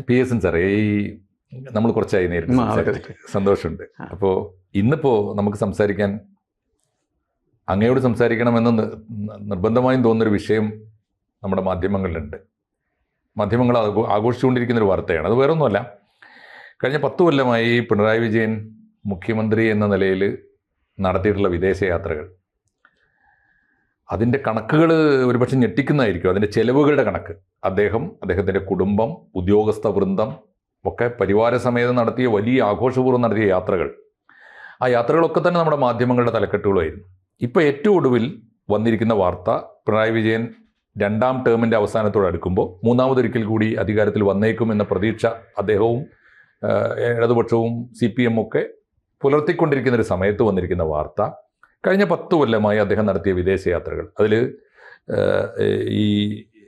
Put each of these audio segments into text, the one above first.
P S N സാറേ ഈ നമ്മൾ കുറച്ചായി നേരിട്ട് സന്തോഷമുണ്ട്. അപ്പോൾ ഇന്നിപ്പോൾ നമുക്ക് സംസാരിക്കാൻ അങ്ങയോട് സംസാരിക്കണമെന്ന് നിർബന്ധമായും തോന്നുന്നൊരു വിഷയം നമ്മുടെ മാധ്യമങ്ങളിലുണ്ട്. മാധ്യമങ്ങൾ ആഘോ- ആഘോഷിച്ചുകൊണ്ടിരിക്കുന്ന ഒരു വാർത്തയാണ്. അത് വേറൊന്നുമല്ല. കഴിഞ്ഞ പത്ത് കൊല്ലമായി പിണറായി വിജയൻ മുഖ്യമന്ത്രി എന്ന നിലയിൽ നടത്തിയിട്ടുള്ള വിദേശ യാത്രകൾ അതിന്റെ കണക്കുകൾ ഒരുപക്ഷെ ഞെട്ടിക്കുന്നതായിരിക്കും. അതിന്റെ ചെലവുകളുടെ കണക്ക്. അദ്ദേഹം അദ്ദേഹത്തിന്റെ കുടുംബം ഉദ്യോഗസ്ഥ വൃന്ദം ഒക്കെ പരിവാര സമേതം നടത്തിയ വലിയ ആഘോഷപൂർവം നടത്തിയ യാത്രകൾ. ആ യാത്രകളൊക്കെ തന്നെ നമ്മുടെ മാധ്യമങ്ങളുടെ തലക്കെട്ടുകളായിരുന്നു. ഇപ്പോൾ ഏറ്റവും ഒടുവിൽ വന്നിരിക്കുന്ന വാർത്ത പിണറായി വിജയൻ രണ്ടാം ടേമിന്റെ അവസാനത്തോട് അടുക്കുമ്പോൾ മൂന്നാമതൊരിക്കൽ കൂടി അധികാരത്തിൽ വന്നേക്കും എന്ന പ്രതീക്ഷ അദ്ദേഹവും ഇടതുപക്ഷവും സി പി എം ഒക്കെ പുലർത്തിക്കൊണ്ടിരിക്കുന്ന ഒരു സമയത്ത് വന്നിരിക്കുന്ന വാർത്ത. കഴിഞ്ഞ പത്ത് കൊല്ലമായി അദ്ദേഹം നടത്തിയ വിദേശയാത്രകൾ. അതിൽ ഈ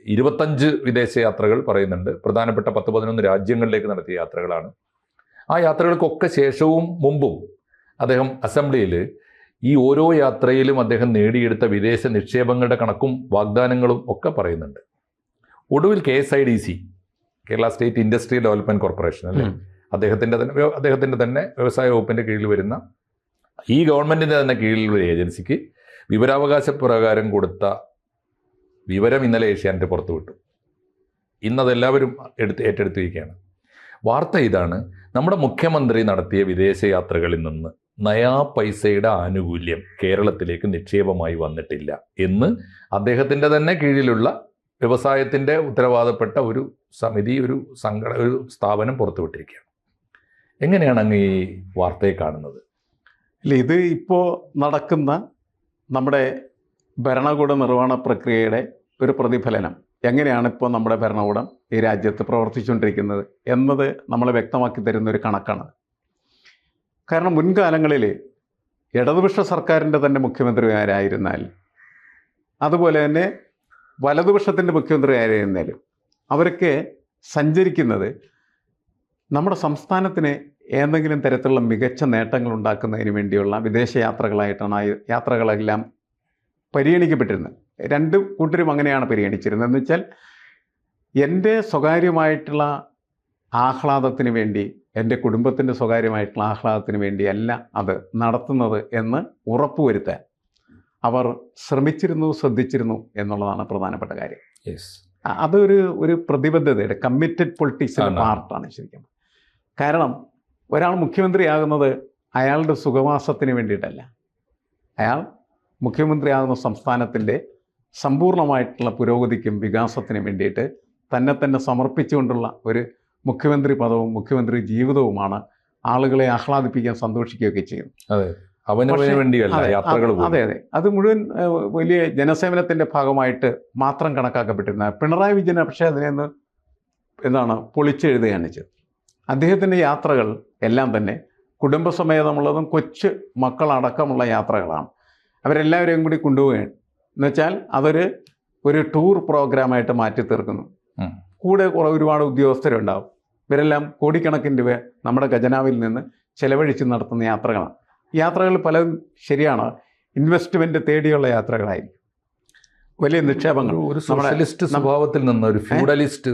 ഇരുപത്തഞ്ച് വിദേശയാത്രകൾ പറയുന്നുണ്ട്. പ്രധാനപ്പെട്ട പത്ത് പതിനൊന്ന് രാജ്യങ്ങളിലേക്ക് നടത്തിയ യാത്രകളാണ്. ആ യാത്രകൾക്കൊക്കെ ശേഷവും മുമ്പും അദ്ദേഹം അസംബ്ലിയിൽ ഈ ഓരോ യാത്രയിലും അദ്ദേഹം നേടിയെടുത്ത വിദേശ നിക്ഷേപങ്ങളുടെ കണക്കും വാഗ്ദാനങ്ങളും ഒക്കെ പറയുന്നുണ്ട്. ഒടുവിൽ K S I D C Kerala state industrial development corporation അല്ലേ. അദ്ദേഹത്തിന്റെ തന്നെ അദ്ദേഹത്തിന്റെ തന്നെ വ്യവസായ വകുപ്പിന്റെ കീഴിൽ വരുന്ന ഈ ഗവൺമെന്റിന്റെ തന്നെ കീഴിലുള്ള ഏജൻസിക്ക് വിവരാവകാശ പ്രകാരം കൊടുത്ത വിവരം ഇന്നലെ ഏഷ്യാനെറ്റ് പുറത്തുവിട്ടു ഇന്നതെല്ലാവരും എടുത്ത് ഏറ്റെടുത്തിരിക്കുകയാണ്. വാർത്ത ഇതാണ് നമ്മുടെ മുഖ്യമന്ത്രി നടത്തിയ വിദേശയാത്രകളിൽ നിന്ന് നയാ പൈസയുടെ ആനുകൂല്യം കേരളത്തിലേക്ക് നിക്ഷേപമായി വന്നിട്ടില്ല എന്ന് അദ്ദേഹത്തിന്റെ തന്നെ കീഴിലുള്ള വ്യവസായത്തിന്റെ ഉത്തരവാദപ്പെട്ട ഒരു സമിതി ഒരു സംഘടന ഒരു സ്ഥാപനം പുറത്തുവിട്ടിരിക്കുകയാണ് എങ്ങനെയാണ് അങ്ങ് ഈ വാർത്തയെ കാണുന്നത്? ഇല്ല ഇത് ഇപ്പോൾ നടക്കുന്ന നമ്മുടെ ഭരണകൂട നിർവഹണ പ്രക്രിയയുടെ ഒരു പ്രതിഫലനം. എങ്ങനെയാണ് ഇപ്പോൾ നമ്മുടെ ഭരണകൂടം ഈ രാജ്യത്ത് പ്രവർത്തിച്ചുകൊണ്ടിരിക്കുന്നത് എന്നത് നമ്മളെ വ്യക്തമാക്കി തരുന്ന ഒരു കണക്കാണ് കാരണം മുൻകാലങ്ങളിൽ ഇടതുപക്ഷ സർക്കാരിന്റെ തന്നെ മുഖ്യമന്ത്രിമാരായിരുന്നാൽ അതുപോലെ തന്നെ വലതുപക്ഷത്തിന്റെ മുഖ്യമന്ത്രിമാരായിരുന്നാലും അവരൊക്കെ സഞ്ചരിക്കുന്നത് നമ്മുടെ സംസ്ഥാനത്തിന് ഏതെങ്കിലും തരത്തിലുള്ള മികച്ച നേട്ടങ്ങൾ ഉണ്ടാക്കുന്നതിന് വേണ്ടിയുള്ള വിദേശ യാത്രകളായിട്ടാണ് ആ യാത്രകളെല്ലാം പരിഗണിക്കപ്പെട്ടിരുന്നത്. രണ്ട് കൂട്ടരും അങ്ങനെയാണ് പരിഗണിച്ചിരുന്നത്. എന്ന് വെച്ചാൽ എന്റെ സ്വകാര്യമായിട്ടുള്ള ആഹ്ലാദത്തിന് വേണ്ടി എന്റെ കുടുംബത്തിന്റെ സ്വകാര്യമായിട്ടുള്ള ആഹ്ലാദത്തിന് വേണ്ടിയല്ല അത് നടത്തുന്നത് എന്ന് ഉറപ്പുവരുത്താൻ അവർ ശ്രമിച്ചിരുന്നു ശ്രദ്ധിച്ചിരുന്നു എന്നുള്ളതാണ് പ്രധാനപ്പെട്ട കാര്യം. അതൊരു ഒരു പ്രതിബദ്ധതയുടെ കമ്മിറ്റഡ് പൊളിറ്റിക്സിന്റെ. പാർട്ടാണ് ശരിക്കും. കാരണം ഒരാൾ മുഖ്യമന്ത്രിയാകുന്നത് അയാളുടെ സുഖവാസത്തിന് വേണ്ടിയിട്ടല്ല. അയാൾ മുഖ്യമന്ത്രിയാകുന്ന സംസ്ഥാനത്തിന്റെ സമ്പൂർണമായിട്ടുള്ള പുരോഗതിക്കും വികാസത്തിനും വേണ്ടിയിട്ട് തന്നെ തന്നെ സമർപ്പിച്ചുകൊണ്ടുള്ള ഒരു മുഖ്യമന്ത്രി പദവും മുഖ്യമന്ത്രി ജീവിതവുമാണ് ആളുകളെ ആഹ്ലാദിപ്പിക്കാൻ സന്തോഷിക്കുകയൊക്കെ ചെയ്യും അതെ. അതെ, അത് മുഴുവൻ വലിയ ജനസേവനത്തിന്റെ ഭാഗമായിട്ട് മാത്രം കണക്കാക്കപ്പെട്ടിരുന്ന പിണറായി വിജയൻ പക്ഷേ അതിനെന്ന് എന്താണ് പൊളിച്ചെഴുതുകയാണ് ചെയ്തത്. അദ്ദേഹത്തിന്റെ യാത്രകൾ എല്ലാം തന്നെ കുടുംബസമേതമുള്ളതും കൊച്ചു മക്കളടക്കമുള്ള യാത്രകളാണ്. അവരെല്ലാവരെയും കൂടി കൊണ്ടുപോവുകയാണ്. എന്നുവെച്ചാൽ അതൊരു ഒരു ടൂർ പ്രോഗ്രാമായിട്ട് മാറ്റി തീർക്കുന്നു. കൂടെ കുറേ ഒരുപാട് ഉദ്യോഗസ്ഥരുണ്ടാവും. ഇവരെല്ലാം കോടിക്കണക്കിന് രൂപ നമ്മുടെ ഖജനാവിൽ നിന്ന് ചെലവഴിച്ച് നടത്തുന്ന യാത്രകളാണ്. യാത്രകൾ പലതും ശരിയാണ്. ഇൻവെസ്റ്റ്മെന്റ് തേടിയുള്ള യാത്രകളായിരിക്കും. വലിയ നിക്ഷേപങ്ങൾ ഒരു സോഷ്യലിസ്റ്റ് സ്വഭാവത്തിൽ നിന്ന് ഒരു ഫ്യൂഡലിസ്റ്റ്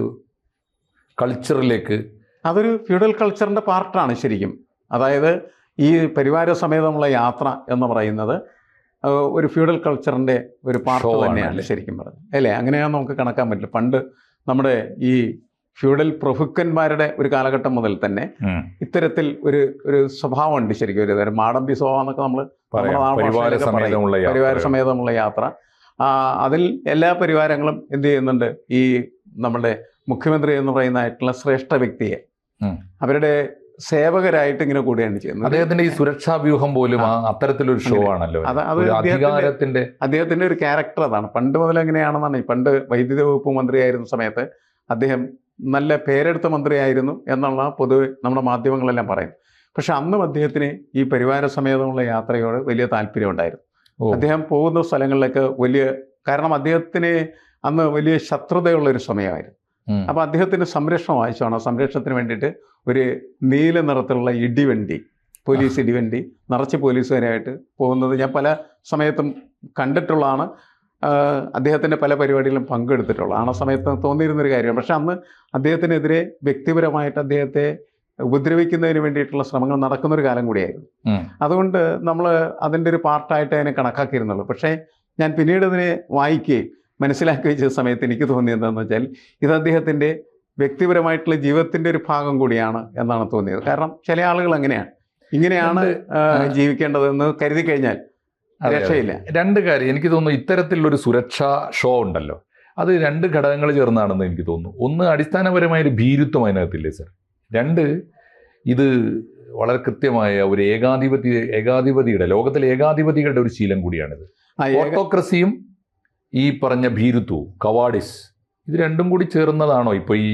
കൾച്ചറിലേക്ക് അതൊരു ഫ്യൂഡൽ കൾച്ചറിന്റെ പാർട്ടാണ് ശരിക്കും. അതായത് ഈ പരിവാര സമേതമുള്ള യാത്ര എന്ന് പറയുന്നത് ഒരു ഫ്യൂഡൽ കൾച്ചറിന്റെ ഒരു പാർട്ട് തന്നെയാണ് ശരിക്കും പറഞ്ഞത്. അല്ലേ? അങ്ങനെയാണ് നമുക്ക് കണക്കാൻ പറ്റില്ല. പണ്ട് നമ്മുടെ ഈ ഫ്യൂഡൽ പ്രഭുക്കന്മാരുടെ ഒരു കാലഘട്ടം മുതൽ തന്നെ ഇത്തരത്തിൽ ഒരു ഒരു സ്വഭാവമുണ്ട് ശരിക്കും. ഒരു മാടമ്പി സ്വഭാവം എന്നൊക്കെ നമ്മൾ പരിവാര സമേതമുള്ള യാത്ര. അതിൽ എല്ലാ പരിവാരങ്ങളും എന്ത് ചെയ്യുന്നുണ്ട്? ഈ നമ്മുടെ മുഖ്യമന്ത്രി എന്ന് പറയുന്നതായിട്ടുള്ള ശ്രേഷ്ഠ വ്യക്തിയെ. അവരുടെ സേവകരായിട്ട് ഇങ്ങനെ കൂടിയാണ് ചെയ്യുന്നത്. അദ്ദേഹത്തിന്റെ ഈ സുരക്ഷാ വ്യൂഹം പോലും അത്തരത്തിലൊരു ഷോ ആണല്ലോ അധികാരത്തിന്റെ അദ്ദേഹത്തിന്റെ ഒരു ക്യാരക്ടർ അതാണ്. പണ്ട് മുതൽ എങ്ങനെയാണെന്നാണ് പണ്ട് വൈദ്യുതി വകുപ്പ് മന്ത്രിയായിരുന്ന സമയത്ത് അദ്ദേഹം നല്ല പേരെടുത്ത മന്ത്രിയായിരുന്നു എന്നുള്ള പൊതുവെ നമ്മുടെ മാധ്യമങ്ങളെല്ലാം പറയുന്നു. പക്ഷെ അന്നും അദ്ദേഹത്തിന് ഈ പരിവാര സമേതമുള്ള യാത്രയോട് വലിയ താല്പര്യം ഉണ്ടായിരുന്നു. അദ്ദേഹം പോകുന്ന സ്ഥലങ്ങളിലൊക്കെ വലിയ കാരണം അദ്ദേഹത്തിന് അന്ന് വലിയ ശത്രുതയുള്ള ഒരു സമയമായിരുന്നു. അപ്പോൾ അദ്ദേഹത്തിന് സംരക്ഷണം ആവശ്യമാണ്. സംരക്ഷണത്തിന് വേണ്ടിയിട്ട് ഒരു നീല നിറത്തിലുള്ള ഇടിവണ്ടി പോലീസ് ഇടിവണ്ടി നിറച്ച് പോലീസുകാരായിട്ട് പോകുന്നത് ഞാൻ പല സമയത്തും കണ്ടിട്ടുള്ളതാണ്. അദ്ദേഹത്തിന്റെ പല പരിപാടികളിലും പങ്കെടുത്തിട്ടുള്ളത് ആ സമയത്ത് തോന്നിയിരുന്നൊരു കാര്യമാണ് പക്ഷെ അന്ന് അദ്ദേഹത്തിനെതിരെ വ്യക്തിപരമായിട്ട് അദ്ദേഹത്തെ ഉപദ്രവിക്കുന്നതിന് വേണ്ടിയിട്ടുള്ള ശ്രമങ്ങൾ നടക്കുന്നൊരു കാലം കൂടിയായിരുന്നു. അതുകൊണ്ട് നമ്മൾ അതിന്റെ ഒരു പാർട്ടായിട്ട് അതിനെ കണക്കാക്കിയിരുന്നുള്ളൂ. പക്ഷേ ഞാൻ പിന്നീട് അതിനെ വായിക്കുകയും മനസ്സിലാക്കുകയും വെച്ച സമയത്ത് എനിക്ക് തോന്നിയത് എന്താണെന്ന് വെച്ചാൽ ഇത് അദ്ദേഹത്തിന്റെ വ്യക്തിപരമായിട്ടുള്ള ജീവിതത്തിന്റെ ഒരു ഭാഗം കൂടിയാണ് എന്നാണ് തോന്നിയത്. കാരണം ചില ആളുകൾ അങ്ങനെയാണ്. ഇങ്ങനെയാണ്. ജീവിക്കേണ്ടതെന്ന് കരുതി കഴിഞ്ഞാൽ. രക്ഷയില്ല. രണ്ട് കാര്യം എനിക്ക് തോന്നുന്നു ഇത്തരത്തിലുള്ളൊരു സുരക്ഷാ ഷോ ഉണ്ടല്ലോ. അത് രണ്ട് ഘടകങ്ങൾ ചേർന്നാണെന്ന് എനിക്ക് തോന്നുന്നു. ഒന്ന് അടിസ്ഥാനപരമായ ഒരു ഭീരുത്വം അതിനകത്തില്ലേ സർ? രണ്ട് ഇത് വളരെ കൃത്യമായ ഒരു ഏകാധിപതി ഏകാധിപതിയുടെ ലോകത്തിലെ ഏകാധിപതികളുടെ ഒരു ശീലം കൂടിയാണിത്. ഓട്ടോക്രസിയും ഈ പറഞ്ഞ ഭീരുത്വവും കവാഡിസ് ഇത് രണ്ടും കൂടി ചേർന്നതാണോ ഇപ്പൊ ഈ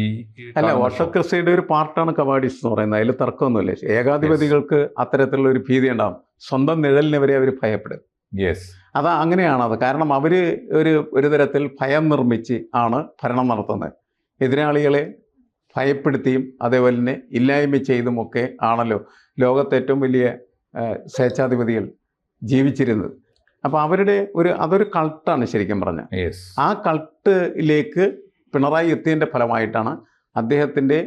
അല്ല വർഷക്രിസ്തയുടെ? ഒരു പാർട്ടാണ് കവാഡിസ് എന്ന് പറയുന്നത്. അതിൽ തർക്കമൊന്നുമില്ല. ഏകാധിപതികൾക്ക് അത്തരത്തിലുള്ള ഒരു ഭീതി ഉണ്ടാവും. സ്വന്തം നിഴലിനെ വരെ അവർ ഭയപ്പെടും. യെസ് അത് അങ്ങനെയാണത് കാരണം അവർ ഒരു ഒരു തരത്തിൽ ഭയം നിർമ്മിച്ച് ആണ് ഭരണം നടത്തുന്നത്. എതിരാളികളെ ഭയപ്പെടുത്തിയും അതേപോലെ തന്നെ ഇല്ലായ്മ ചെയ്തുമൊക്കെ ആണല്ലോ ലോകത്തെ ഏറ്റവും വലിയ സ്വേച്ഛാധിപതികൾ ജീവിച്ചിരുന്നത്. അപ്പോൾ അവരുടെ ഒരു അതൊരു കൾട്ടാണ് ശരിക്കും പറഞ്ഞാൽ യെസ് ആ കൾട്ടിലേക്ക് പിണറായി എത്തിയതിന്റെ ഫലമായിട്ടാണ് അദ്ദേഹത്തിന്റെ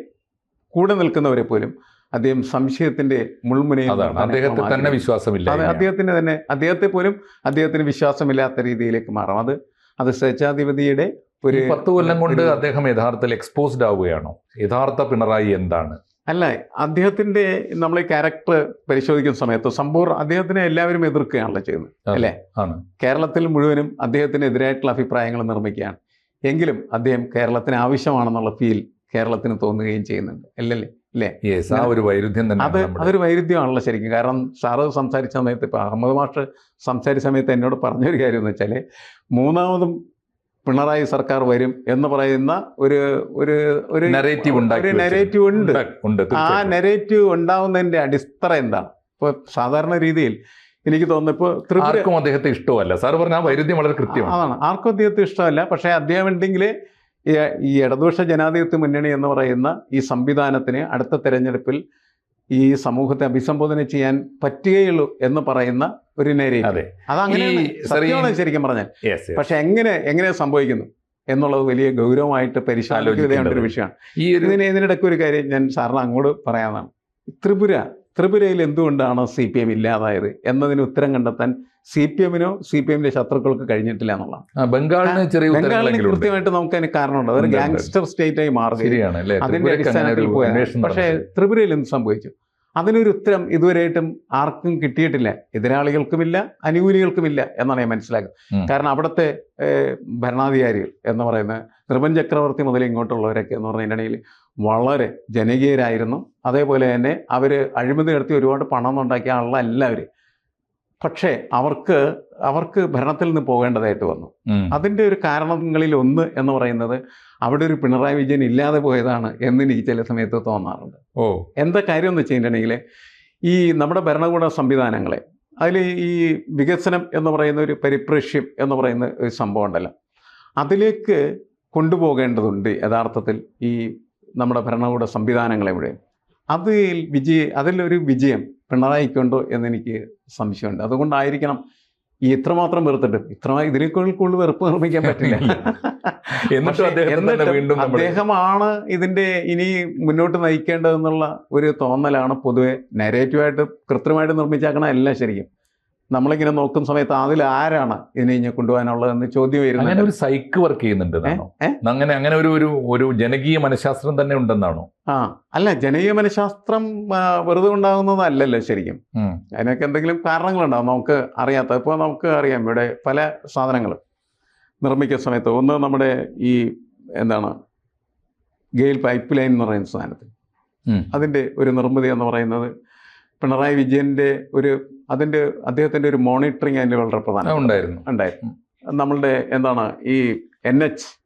കൂടെ നിൽക്കുന്നവരെ പോലും അദ്ദേഹം സംശയത്തിന്റെ മുൾമുനയിൽ അദ്ദേഹത്തെ തന്നെ വിശ്വാസമില്ല അതെ അദ്ദേഹത്തിന് തന്നെ അദ്ദേഹത്തെ പോലും അദ്ദേഹത്തിന് വിശ്വാസമില്ലാത്ത രീതിയിലേക്ക് മാറും. അത് അത് സ്വേച്ഛാധിപതിയുടെ ഒരു പത്ത് കൊല്ലം കൊണ്ട് അദ്ദേഹം യഥാർത്ഥത്തിൽ എക്സ്പോസ്ഡ് ആവുകയാണോ? യഥാർത്ഥ പിണറായി എന്താണ്? അല്ല അദ്ദേഹത്തിന്റെ നമ്മൾ ഈ ക്യാരക്ടർ പരിശോധിക്കുന്ന സമയത്ത് സമ്പൂർണ അദ്ദേഹത്തിനെ എല്ലാവരും എതിർക്കുകയാണല്ലോ ചെയ്യുന്നത്. അല്ലേ? കേരളത്തിൽ മുഴുവനും അദ്ദേഹത്തിനെതിരായിട്ടുള്ള അഭിപ്രായങ്ങൾ നിർമ്മിക്കുകയാണ്. എങ്കിലും അദ്ദേഹം കേരളത്തിന് ആവശ്യമാണെന്നുള്ള ഫീൽ കേരളത്തിന് തോന്നുകയും ചെയ്യുന്നുണ്ട്. അല്ലല്ലേ? യെസ് ആ ഒരു വൈരുദ്ധ്യം അത് തന്നെ അതൊരു വൈരുദ്ധ്യമാണല്ലോ ശരിക്കും. കാരണം സാറ് സംസാരിച്ച സമയത്ത് ഇപ്പൊ അഹമ്മദ് മാഷ് സംസാരിച്ച സമയത്ത് എന്നോട് പറഞ്ഞൊരു കാര്യം എന്ന് വെച്ചാൽ മൂന്നാമതും പിണറായി സർക്കാർ വരും എന്ന് പറയുന്ന ഒരു ഒരു ഒരു നെറേറ്റീവ് ഒരു. നെറേറ്റീവ് ഉണ്ട്. ആ. നെറേറ്റീവ് ഉണ്ടാവുന്നതിന്റെ അടിസ്ഥാന എന്താണ്? ഇപ്പോൾ സാധാരണ രീതിയിൽ എനിക്ക് തോന്നുന്നു ഇപ്പോൾ ആർക്കും അദ്ദേഹത്തെ ഇഷ്ടമല്ല. സാർ പറഞ്ഞ ആ വൈരുദ്ധ്യം വളരെ കൃത്യമാണ്. അതാണ്. ആർക്കും അദ്ദേഹത്തെ ഇഷ്ടമല്ല. പക്ഷേ അദ്ദേഹം ഉണ്ടെങ്കിൽ ഈ- ഈ ഇടതുപക്ഷ ജനാധിപത്യ മുന്നണി എന്ന് പറയുന്ന ഈ സംവിധാനത്തിന് അടുത്ത തെരഞ്ഞെടുപ്പിൽ ഈ സമൂഹത്തെ അഭിസംബോധന ചെയ്യാൻ പറ്റുകയുള്ളൂ എന്ന് പറയുന്ന ഒരു നെരേറ്റീവ് അതെ. അത് ഈ സത്യമാണ് ശരിക്കും പറഞ്ഞാൽ. പക്ഷെ എങ്ങനെ എങ്ങനെ സംഭവിക്കുന്നു എന്നുള്ളത് വലിയ ഗൗരവമായിട്ട് പരിശോധിക്കേണ്ട ഒരു വിഷയമാണ്. ഈ ഒരു ഇതിന് ഇതിനിടയ്ക്ക് ഒരു കാര്യം ഞാൻ സാറിന് അങ്ങോട്ട് പറയാനാണ്. ത്രിപുര ത്രിപുരയിൽ എന്തുകൊണ്ടാണ് സി പി എം ഇല്ലാതായത് എന്നതിന് ഉത്തരം കണ്ടെത്താൻ സി പി എമ്മിനോ സി പി എമ്മിന്റെ ശത്രുക്കൾക്ക് കഴിഞ്ഞിട്ടില്ല എന്നുള്ളതാണ്. ബംഗാളിന് ചെറിയ ബംഗാളിന് കൃത്യമായിട്ട് നമുക്ക് അതിന് കാരണമുണ്ട്. അതൊരു. ഗാങ്സ്റ്റർ സ്റ്റേറ്റ് ആയി മാറി. അതിന്റെ അടിസ്ഥാനത്തിൽ പക്ഷേ ത്രിപുരയിൽ എന്ത് സംഭവിച്ചു? അതിനൊരു ഉത്തരം ഇതുവരെയായിട്ടും ആർക്കും കിട്ടിയിട്ടില്ല. എതിരാളികൾക്കുമില്ല അനുകൂലികൾക്കുമില്ല എന്നാണ് ഞാൻ മനസ്സിലാക്കുന്നത്. കാരണം അവിടുത്തെ ഭരണാധികാരികൾ എന്ന് പറയുന്ന നിർമ്മൻ ചക്രവർത്തി മുതൽ ഇങ്ങോട്ടുള്ളവരൊക്കെ എന്ന് പറഞ്ഞിട്ടുണ്ടെങ്കിൽ വളരെ ജനകീയരായിരുന്നു. അതേപോലെ തന്നെ അവർ അഴിമതി നടത്തി ഒരുപാട് പണം ഉണ്ടാക്കിയ ആളല്ല അവർ പക്ഷേ അവർക്ക് അവർക്ക് ഭരണത്തിൽ നിന്ന് പോകേണ്ടതായിട്ട് വന്നു. അതിന്റെ ഒരു കാരണങ്ങളിൽ ഒന്ന് എന്ന് പറയുന്നത് അവിടെ ഒരു പിണറായി വിജയൻ ഇല്ലാതെ പോയതാണ് എന്ന് എനിക്ക് ചില സമയത്ത് തോന്നാറുണ്ട്. ഓ. എന്താ കാര്യം എന്ന് വെച്ചിട്ടുണ്ടെങ്കിൽ ഈ നമ്മുടെ ഭരണകൂട സംവിധാനങ്ങളെ അതിൽ ഈ വികസനം എന്ന് പറയുന്ന ഒരു പരിപ്രേക്ഷ്യം എന്ന് പറയുന്ന ഒരു സംഭവം ഉണ്ടല്ലോ. അതിലേക്ക് കൊണ്ടുപോകേണ്ടതുണ്ട് യഥാർത്ഥത്തിൽ ഈ നമ്മുടെ ഭരണകൂട സംവിധാനങ്ങളെ മുഴുവൻ. അതിൽ വിജയ അതിലൊരു വിജയം പിണറായിക്കുണ്ടോ എന്നെനിക്ക് സംശയമുണ്ട്. അതുകൊണ്ടായിരിക്കണം ഈ ഇത്രമാത്രം വെറുത്തിട്ട്. ഇത്ര ഇതിനേക്കാൾ കൂടുതൽ വെറുപ്പ് നിർമ്മിക്കാൻ പറ്റില്ല. എന്നിട്ട് വീണ്ടും അദ്ദേഹമാണ് ഇതിന്റെ ഇനി മുന്നോട്ട് നയിക്കേണ്ടതെന്നുള്ള ഒരു തോന്നലാണ് പൊതുവെ നെഗറ്റീവായിട്ട് കൃത്രിമമായിട്ട് നിർമ്മിച്ചാക്കണ എല്ലാം ശരിക്കും. നമ്മളിങ്ങനെ നോക്കുന്ന സമയത്ത് അതിൽ ആരാണ് ഇതിനെ ഇനി കൊണ്ടുപോകാനുള്ളതെന്ന് ചോദ്യം വരുന്നത് അങ്ങനെ ഒരു സൈക്ക് വർക്ക് ചെയ്യുന്നുണ്ട് അങ്ങനെ അങ്ങനെ ഒരു ഒരു ഒരു ജനകീയ മനഃശാസ്ത്രം തന്നെ ഉണ്ടെന്നാണോ? ആ അല്ല ജനകീയ മനഃശാസ്ത്രം വെറുതെ ഉണ്ടാകുന്നതല്ലല്ലോ ശരിക്കും. അതിനൊക്കെ എന്തെങ്കിലും കാരണങ്ങളുണ്ടാവും. നമുക്ക് അറിയാത്ത ഇപ്പോൾ നമുക്ക് അറിയാം ഇവിടെ പല സാധനങ്ങൾ നിർമ്മിക്കുന്ന സമയത്ത് ഒന്ന് നമ്മുടെ ഈ എന്താണ് ഗെയിൽ പൈപ്പ് ലൈൻ എന്ന് പറയുന്ന സാധനത്തിൽ. അതിന്റെ ഒരു നിർമ്മിതി എന്ന് പറയുന്നത് പിണറായി വിജയന്റെ ഒരു അതിന്റെ അദ്ദേഹത്തിന്റെ ഒരു മോണിറ്ററിങ് അതിന്റെ വളരെ പ്രധാനം. ഉണ്ടായിരുന്നു. ഉണ്ടായിരുന്നു. നമ്മളുടെ എന്താണ് ഈ എൻ എച്ച്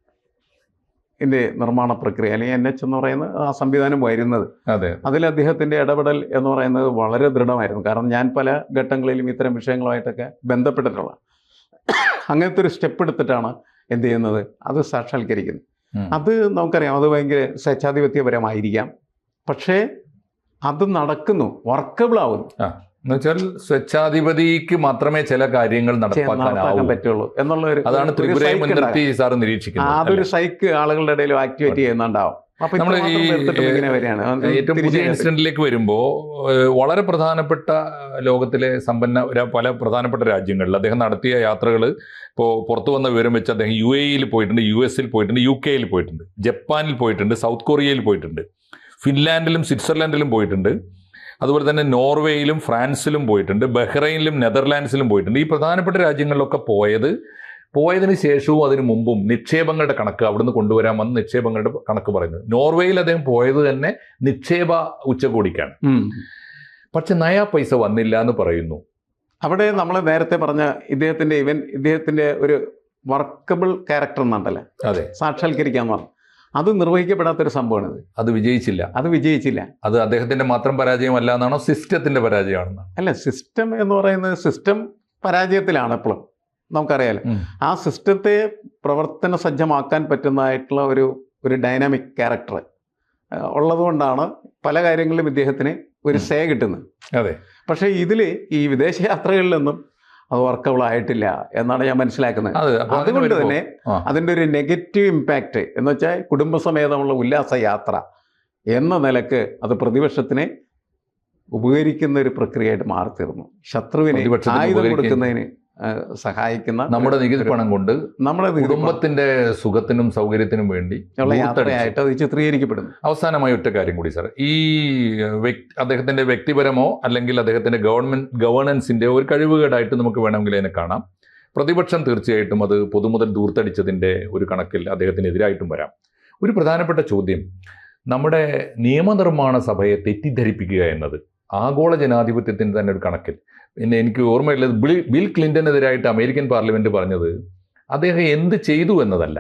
ഇതിന്റെ നിർമ്മാണ പ്രക്രിയ അല്ലെങ്കിൽ എൻ എച്ച് എന്ന് പറയുന്ന ആ സംവിധാനം വരുന്നത്. അതെ. അതിൽ അദ്ദേഹത്തിന്റെ ഇടപെടൽ എന്ന് പറയുന്നത് വളരെ ദൃഢമായിരുന്നു. കാരണം ഞാൻ പല ഘട്ടങ്ങളിലും ഇത്തരം വിഷയങ്ങളുമായിട്ടൊക്കെ ബന്ധപ്പെട്ടിട്ടുള്ള അങ്ങനത്തെ ഒരു സ്റ്റെപ്പ് എടുത്തിട്ടാണ് എന്ത് ചെയ്യുന്നത്? അത് സാക്ഷാത്കരിക്കുന്നത്. അത് നമുക്കറിയാം അത് ഭയങ്കര സ്വേച്ഛാധിപത്യപരമായിരിക്കാം. പക്ഷേ അത് നടക്കുന്നു വർക്കബിൾ ആവുന്നു. എന്നുവെച്ചാൽ സ്വച്ഛാധിപതിക്ക് മാത്രമേ ചില കാര്യങ്ങൾ നടപ്പാക്കാനാവൂ പറ്റുള്ളൂ എന്നുള്ള ഒരു അതാണ് ഒരു ത്രിപുരയെ മുൻനിർത്തി സാർ നിരീക്ഷിക്കുന്നത് അതൊരു? സൈക്ക് ആളുകളുടെ ഇടയിൽ ആക്ടിവേറ്റ് ചെയ്യുന്നുണ്ടാവും. മാത്രം ഈ, ഏറ്റവും പുതിയ ഇൻസിഡന്റിലേക്ക് വരുമ്പോൾ വളരെ പ്രധാനപ്പെട്ട ലോകത്തിലെ സമ്പന്ന പല പ്രധാനപ്പെട്ട രാജ്യങ്ങളിൽ അദ്ദേഹം നടത്തിയ യാത്രകൾ ഇപ്പോൾ പുറത്തു വന്ന വിവരം വെച്ച് അദ്ദേഹം യു എയിൽ പോയിട്ടുണ്ട് യു എസിൽ പോയിട്ടുണ്ട് യു കെയിൽ പോയിട്ടുണ്ട് ജപ്പാനിൽ പോയിട്ടുണ്ട് സൗത്ത് കൊറിയയിൽ പോയിട്ടുണ്ട് ഫിൻലാൻഡിലും സ്വിറ്റ്സർലാൻഡിലും പോയിട്ടുണ്ട്. അതുപോലെ തന്നെ നോർവേയിലും ഫ്രാൻസിലും പോയിട്ടുണ്ട് ബഹ്റൈനിലും നെതർലാൻഡ്സിലും പോയിട്ടുണ്ട്. ഈ പ്രധാനപ്പെട്ട രാജ്യങ്ങളിലൊക്കെ പോയത് പോയതിന് ശേഷവും അതിനു മുമ്പും നിക്ഷേപങ്ങളുടെ കണക്ക് അവിടുന്ന് കൊണ്ടുവരാൻ വന്ന നിക്ഷേപങ്ങളുടെ കണക്ക് പറയുന്നത്. നോർവേയിൽ അദ്ദേഹം പോയത് തന്നെ നിക്ഷേപ ഉച്ചകോടിക്കാണ്. പക്ഷെ നയാ പൈസ വന്നില്ല എന്ന് പറയുന്നു. അവിടെ നമ്മൾ നേരത്തെ പറഞ്ഞ ഇദ്ദേഹത്തിന്റെ ഇവൻ ഇദ്ദേഹത്തിന്റെ ഒരു വർക്കബിൾ ക്യാരക്ടർ എന്നുണ്ടല്ലേ അതെ. സാക്ഷാത്കരിക്കാന്ന് പറഞ്ഞു. അത് നിർവഹിക്കപ്പെടാത്തൊരു സംഭവമാണ് അത് വിജയിച്ചില്ല. അത് വിജയിച്ചില്ല. അത് അദ്ദേഹത്തിന്റെ മാത്രം പരാജയമല്ല എന്നാണോ സിസ്റ്റത്തിന്റെ പരാജയമാണെന്നാണ്? അല്ല സിസ്റ്റം എന്ന് പറയുന്നത് സിസ്റ്റം പരാജയത്തിലാണ് എപ്പോഴും നമുക്കറിയാലോ. ആ സിസ്റ്റത്തെ പ്രവർത്തന സജ്ജമാക്കാൻ പറ്റുന്നതായിട്ടുള്ള ഒരു ഒരു ഡൈനാമിക് ക്യാരക്ടർ ഉള്ളതുകൊണ്ടാണ് പല കാര്യങ്ങളിലും ഇദ്ദേഹത്തിന് ഒരു സേ കിട്ടുന്നത്. അതെ. പക്ഷേ ഇതിൽ ഈ വിദേശ യാത്രകളിലൊന്നും അത് വർക്കബിൾ ആയിട്ടില്ല എന്നാണ് ഞാൻ മനസ്സിലാക്കുന്നത് അത് അതുകൊണ്ട് തന്നെ. അതിന്റെ ഒരു നെഗറ്റീവ് ഇമ്പാക്റ്റ് എന്ന് വെച്ചാൽ കുടുംബസമേതമുള്ള ഉല്ലാസ യാത്ര എന്ന നിലയ്ക്ക് അത് പ്രതിപക്ഷത്തിനെ ഉപകരിക്കുന്ന ഒരു പ്രക്രിയയായിട്ട് മാറിത്തീർന്നു ശത്രുവിനെ ആയുധം കൊടുക്കുന്നതിന് സഹായിക്കുന്ന നമ്മുടെ നികുതി പണം കൊണ്ട് നമ്മുടെ കുടുംബത്തിന്റെ സുഖത്തിനും സൗകര്യത്തിനും വേണ്ടി യാത്രയായിട്ട് അത് ചിത്രീകരിക്കപ്പെടുന്നു. അവസാനമായി ഒറ്റ കാര്യം കൂടി സാർ ഈ അദ്ദേഹത്തിന്റെ വ്യക്തിപരമോ അല്ലെങ്കിൽ അദ്ദേഹത്തിന്റെ ഗവൺമെന്റ് ഗവേണൻസിന്റെ ഒരു കഴിവുകേടായിട്ട് നമുക്ക് വേണമെങ്കിൽ അതിനെ കാണാം. പ്രതിപക്ഷം തീർച്ചയായിട്ടും അത് പൊതുമുതൽ ദൂർത്തടിച്ചതിന്റെ ഒരു കണക്കിൽ അദ്ദേഹത്തിനെതിരായിട്ടും വരാം. ഒരു പ്രധാനപ്പെട്ട ചോദ്യം. നമ്മുടെ നിയമനിർമ്മാണ സഭയെ തെറ്റിദ്ധരിപ്പിക്കുക എന്നത് ആഗോള ജനാധിപത്യത്തിന്റെ തന്നെ ഒരു കണക്കിൽ പിന്നെ എനിക്ക് ഓർമ്മയുള്ളത് ബിൽ ബിൽ ക്ലിന്റനെതിരായിട്ട് അമേരിക്കൻ പാർലമെന്റ് പറഞ്ഞത് അദ്ദേഹം എന്ത് ചെയ്തു എന്നതല്ല.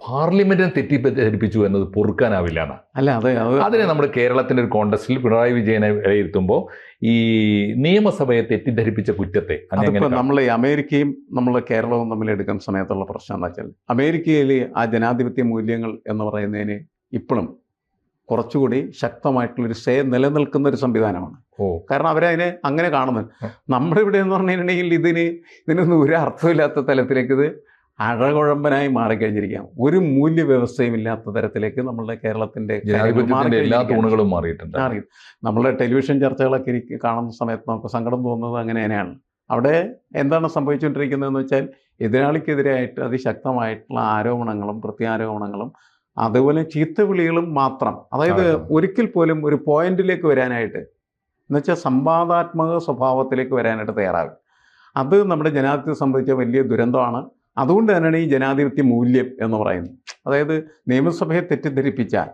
പാർലമെന്റിനെ തെറ്റിദ്ധരിപ്പിച്ചു എന്നത് പൊറുക്കാനാവില്ല എന്നാണ് അല്ല അത് അത് അതിനെ നമ്മൾ കേരളത്തിന്റെ ഒരു കോണ്ടസ്റ്റിൽ പിണറായി വിജയനെ വിലയിരുത്തുമ്പോൾ ഈ നിയമസഭയെ തെറ്റിദ്ധരിപ്പിച്ച കുറ്റത്തെ നമ്മൾ ഈ അമേരിക്കയും നമ്മൾ കേരളവും തമ്മിൽ എടുക്കുന്ന സമയത്തുള്ള പ്രശ്നം എന്താ വെച്ചാൽ അമേരിക്കയിൽ ആ ജനാധിപത്യ മൂല്യങ്ങൾ എന്ന് പറയുന്നതിന് ഇപ്പോഴും കുറച്ചുകൂടി ശക്തമായിട്ടുള്ളൊരു സേ നിലനിൽക്കുന്ന ഒരു സംവിധാനമാണ്. കാരണം അവരതിനെ അങ്ങനെ കാണുന്നത്. നമ്മുടെ ഇവിടെ എന്ന് പറഞ്ഞിട്ടുണ്ടെങ്കിൽ ഇതിന് ഇതിനൊന്നും ഒരു അർത്ഥമില്ലാത്ത തലത്തിലേക്ക് ഇത് അഴകുഴമ്പനായി മാറിക്കഴിഞ്ഞിരിക്കാം. ഒരു മൂല്യവ്യവസ്ഥയും ഇല്ലാത്ത തരത്തിലേക്ക് നമ്മളുടെ കേരളത്തിന്റെ എല്ലാ തൂണുകളും മാറിയിട്ടുണ്ട്. മാറി നമ്മളുടെ ടെലിവിഷൻ ചർച്ചകളൊക്കെ ഇരിക്കും കാണുന്ന സമയത്ത് നമുക്ക് സങ്കടം തോന്നുന്നത് അങ്ങനെ തന്നെയാണ്. അവിടെ എന്താണ് സംഭവിച്ചുകൊണ്ടിരിക്കുന്നതെന്ന് വെച്ചാൽ എതിരാളിക്കെതിരായിട്ട് അതിശക്തമായിട്ടുള്ള ആരോപണങ്ങളും പ്രത്യാരോപണങ്ങളും അതുപോലെ ചീത്തവിളികളും മാത്രം. അതായത് ഒരിക്കൽ പോലും ഒരു പോയിന്റിലേക്ക് വരാനായിട്ട് എന്നുവെച്ചാൽ സംവാദാത്മക സ്വഭാവത്തിലേക്ക് വരാനായിട്ട് തയ്യാറാകും. അത് നമ്മുടെ ജനാധിപത്യത്തെ സംബന്ധിച്ച വലിയ ദുരന്തമാണ്. അതുകൊണ്ട് തന്നെയാണ് ഈ ജനാധിപത്യ മൂല്യം എന്ന് പറയുന്നത്. അതായത് നിയമസഭയെ തെറ്റിദ്ധരിപ്പിച്ചാൽ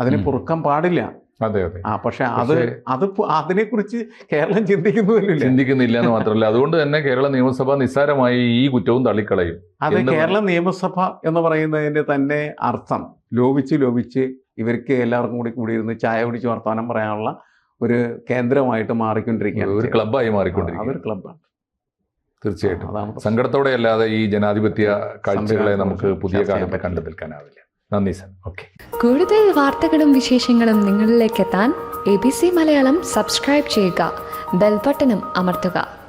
അതിനെ. പൊറുക്കാൻ പാടില്ല. അതെ അതെ. ആ പക്ഷെ അത് അത് അതിനെക്കുറിച്ച് കേരളം ചിന്തിക്കുന്നില്ല ചിന്തിക്കുന്നില്ല എന്ന് മാത്രമല്ല. അതുകൊണ്ട് തന്നെ കേരള നിയമസഭ നിസ്സാരമായി ഈ കുറ്റവും തള്ളിക്കളയും. അത് കേരള നിയമസഭ എന്ന് പറയുന്നതിന്റെ തന്നെ അർത്ഥം ലോപിച്ച് ലോപിച്ച് ഇവർക്ക് എല്ലാവർക്കും കൂടി കൂടിയിരുന്ന് ചായ കുടിച്ച് വർത്തമാനം പറയാനുള്ള ഒരു കേന്ദ്രമായിട്ട് മാറിക്കൊണ്ടിരിക്കുകയാണ് ഒരു ക്ലബായി മാറിക്കൊണ്ടിരിക്കുക ക്ലബാണ് അതൊരു ക്ലബ്ബാണ് തീർച്ചയായിട്ടും. അതാണ്. സങ്കടത്തോടെ അല്ലാതെ ഈ ജനാധിപത്യ കാഴ്ചകളെ നമുക്ക് പുതിയ കാലത്ത് കണ്ടു നിൽക്കാനാവില്ല നന്ദി സർ. ഓക്കെ. കൂടുതൽ വാർത്തകളും വിശേഷങ്ങളും നിങ്ങളിലേക്ക് എത്താൻ A B C Malayalam subscribe ചെയ്യുക. ബെൽബട്ടനും അമർത്തുക.